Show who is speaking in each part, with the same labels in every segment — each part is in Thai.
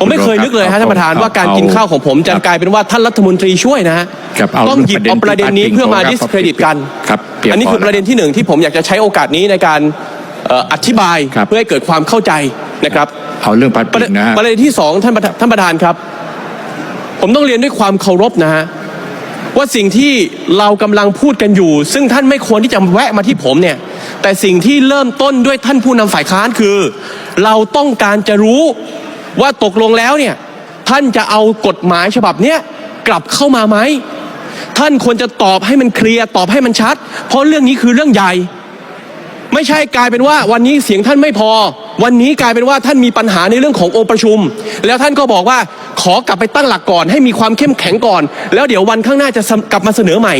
Speaker 1: ผมไม่เคยนึกเลยฮะท่านประธานว่าการกินข้าวของผมจะกลายเป็นว่าท่านรัฐมนตรีช่วยนะฮะ
Speaker 2: ครับเอา
Speaker 1: ต้องหยิบเอาประเด็นนี้เพื่อมา
Speaker 2: ครับ
Speaker 1: ดิสเครดิตกัน
Speaker 2: ครับเปรียบ
Speaker 1: อันนี้คือ
Speaker 2: พอแล้ว
Speaker 1: ประเด็นที่หนึ่งที่ผมอยากจะใช้โอกาสนี้ในการเอ่ออธิบาย
Speaker 2: ครับ
Speaker 1: เพื่อให้เกิดความเข้าใจนะครับ
Speaker 2: เอาเรื่องพัด
Speaker 1: ประ
Speaker 2: พิ
Speaker 1: เด็น
Speaker 2: งนะฮะ
Speaker 1: ประเด็นที่สองท่านประธานท่านประธานครับ ผมต้องเรียนด้วยความเคารพนะฮะว่าสิ่งที่เรากำลังพูดกันอยู่ ซึ่งท่านไม่ควรที่จะแวะมาที่ผมเนี่ย แต่สิ่งที่เริ่มต้นด้วยท่านผู้นำฝ่ายค้านคือ เราต้องการจะรู้ ว่าตกลงแล้วเนี่ยท่านจะเอากฎหมายฉบับเนี้ยกลับเข้ามาไหมท่านควรจะตอบให้มันเคลียร์ตอบให้มันชัด เพราะเรื่องนี้คือเรื่องใหญ่ ไม่ใช่กลายเป็นว่าวันนี้เสียงท่านไม่พอ วันนี้กลายเป็นว่าท่านมีปัญหาในเรื่องขององค์ประชุม แล้วท่านก็บอกว่าขอกลับไปตั้งหลักก่อน ให้มีความเข้มแข็งก่อน แล้วเดี๋ยววันข้างหน้าจะกลับมาเสนอใหม่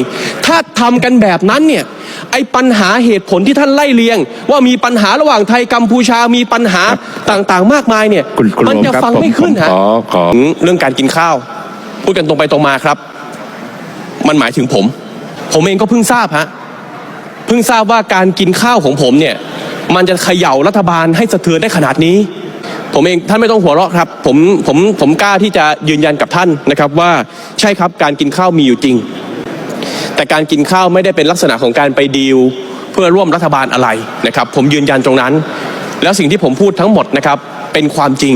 Speaker 1: ถ้าทำกันแบบนั้นเนี่ยไอ้ปัญหาเหตุผลที่ท่านไล่เลียง ว่ามีปัญหาระหว่างไทยกัมพูชามีปัญหาต่างๆ มากมายเนี่ย
Speaker 2: คุณคุณ
Speaker 1: มันจะ
Speaker 2: โรมครับ
Speaker 1: ฟัง
Speaker 2: ผม
Speaker 1: ไม่ขึ้น
Speaker 2: ผม
Speaker 1: ฮะ
Speaker 2: ขอขอ
Speaker 1: ถึงเรื่องการกินข้าว พูดกันตรงไปตรงมาครับ มันหมายถึงผม ผมเองก็เพิ่งทราบฮะเพิ่งทราบว่าการกินข้าวของผมเนี่ย มันจะเขย่ารัฐบาลให้สะเทือนได้ขนาดนี้ ผมเองท่านไม่ต้องหัวเราะครับ ผมผมผมกล้าที่จะยืนยันกับท่านนะครับว่าใช่ครับการกินข้าวมีอยู่จริง แต่การกินข้าวไม่ได้เป็นลักษณะของการไปดีลเพื่อร่วมรัฐบาลอะไรนะครับ ผมยืนยันตรงนั้น แล้วสิ่งที่ผมพูดทั้งหมดนะครับเป็นความจริง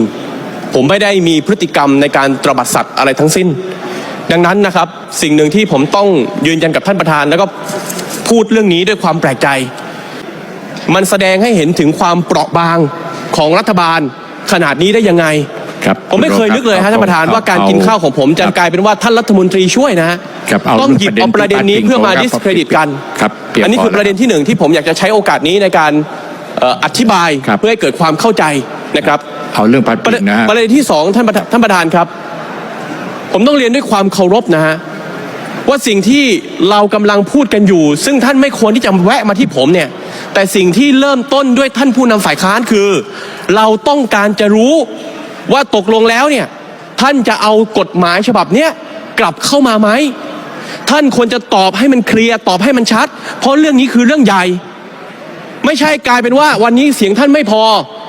Speaker 1: ผมไม่ได้มีพฤติกรรมในการตระบัดสัตว์อะไรทั้งสิ้น ดังนั้นนะครับสิ่งหนึ่งที่ผมต้องยืนยันกับท่านประธานแล้วก็ พูดเรื่องนี้ด้วยความแปลกใจ มันแสดงให้เห็นถึงความเปราะบางของรัฐบาลขนาดนี้ได้ยังไง
Speaker 2: ครับ
Speaker 1: ผมไม่เคยนึกเลยฮะท่านประธานว่าการกินข้าวของผมจะกลายเป็นว่าท่านรัฐมนตรีช่วยนะฮะ
Speaker 2: ครับเอา
Speaker 1: ต้องหยิบเอาประเด็นนี้เพื่อมาดิสเครดิตกัน
Speaker 2: ครับเปรียบ
Speaker 1: อันนี้คือ
Speaker 2: พอแล้ว
Speaker 1: ประเด็นที่หนึ่งที่ผมอยากจะใช้โอกาสนี้ในการเอ่ออธิบาย
Speaker 2: ครับ
Speaker 1: เพื่อให้เกิดความเข้าใจนะครับ
Speaker 2: เอาเรื่องพัด
Speaker 1: ประ
Speaker 2: พิ
Speaker 1: เด็น
Speaker 2: งนะฮะ
Speaker 1: ประเด็นที่สองท่านประธานท่านประธานครับ ผมต้องเรียนด้วยความเคารพนะฮะ ว่าสิ่งที่เรากำลังพูดกันอยู่ ซึ่งท่านไม่ควรที่จะแวะมาที่ผมเนี่ย แต่สิ่งที่เริ่มต้นด้วยท่านผู้นำฝ่ายค้านคือ เราต้องการจะรู้ว่าตกลงแล้วเนี่ย ท่านจะเอากฎหมายฉบับเนี้ยกลับเข้ามาไหมท่านควรจะตอบให้มันเคลียร์ตอบให้มันชัด เพราะเรื่องนี้คือเรื่องใหญ่ ไม่ใช่กลายเป็นว่าวันนี้เสียงท่านไม่พอ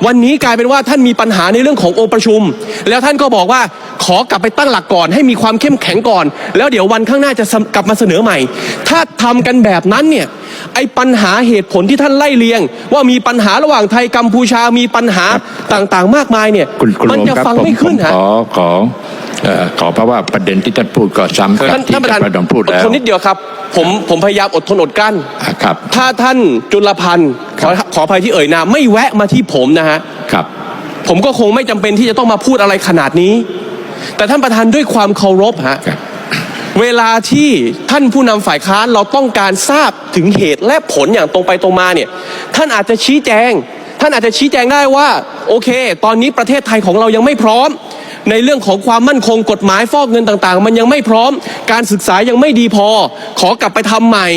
Speaker 1: วันนี้กลายเป็นว่าท่านมีปัญหาในเรื่องขององค์ประชุม แล้วท่านก็บอกว่า ขอกลับไปตั้งหลักก่อน ให้มีความเข้มแข็งก่อน แล้วเดี๋ยววันข้างหน้าจะกลับมาเสนอใหม่ ถ้าทำกันแบบนั้นเนี่ยไอ้ปัญหาเหตุผลที่ท่านไล่เลียง ว่ามีปัญหาระหว่างไทยกัมพูชามีปัญหาต่างๆ มากมายเนี่ย
Speaker 2: คุณคุณ
Speaker 1: มัน
Speaker 2: โรม
Speaker 1: จะ
Speaker 2: ครับ
Speaker 1: ฟัง
Speaker 2: ผม
Speaker 1: ไม่
Speaker 2: ผ
Speaker 1: ขึ้น
Speaker 2: ม
Speaker 1: ฮะ
Speaker 2: ขอขอเอ่อขอเพราะว่าประเด็นที่ท่านพูดก็ซ้ำกับ
Speaker 1: ท่าน
Speaker 2: ที่
Speaker 1: ท่านประธาน
Speaker 2: ท่านประธานพูด
Speaker 1: อด
Speaker 2: แล้ว
Speaker 1: ทนนิดเดียวครับผมผมพยายามอดทนอดกลั้น
Speaker 2: อะครับ
Speaker 1: ถ้าท่านจุลพันธ์ขอขออภัยที่เอ่ยนามไม่แวะมาที่ผมนะฮะ
Speaker 2: ครับ
Speaker 1: ผมก็คงไม่จำเป็นที่จะต้องมาพูดอะไรขนาดนี้ แต่ท่านประธานด้วยความเคารพฮะ
Speaker 2: ครับ
Speaker 1: เวลาที่ท่านผู้นำฝ่ายค้านเราต้องการทราบถึงเหตุและผลอย่างตรงไปตรงมาเนี่ย ท่านอาจจะชี้แจง ท่านอาจจะชี้แจงได้ว่า โอเค ตอนนี้ประเทศไทยของเรายังไม่พร้อม ในเรื่องของความมั่นคงกฎหมายฟอกเงินต่างๆ มันยังไม่พร้อม การศึกษายังไม่ดีพอ ขอกลับไปทำใหม่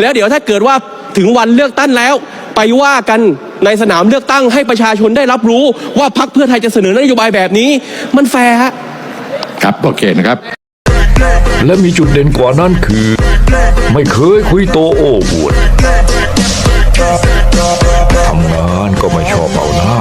Speaker 1: แล้วเดี๋ยวถ้าเกิดว่าถึงวันเลือกตั้งแล้ว ไปว่ากันในสนามเลือกตั้งให้ประชาชนได้รับรู้ว่าพรรคเพื่อไทยจะเสนอนโยบายแบบนี้ มันแฟร์ฮะ
Speaker 2: ครับโอเคนะครับ
Speaker 3: และมีจุดเด่นกว่านั้นคือ ไม่เคยคุยโตโอ้อวดทำงานก็ไม่ชอบเอาหน้า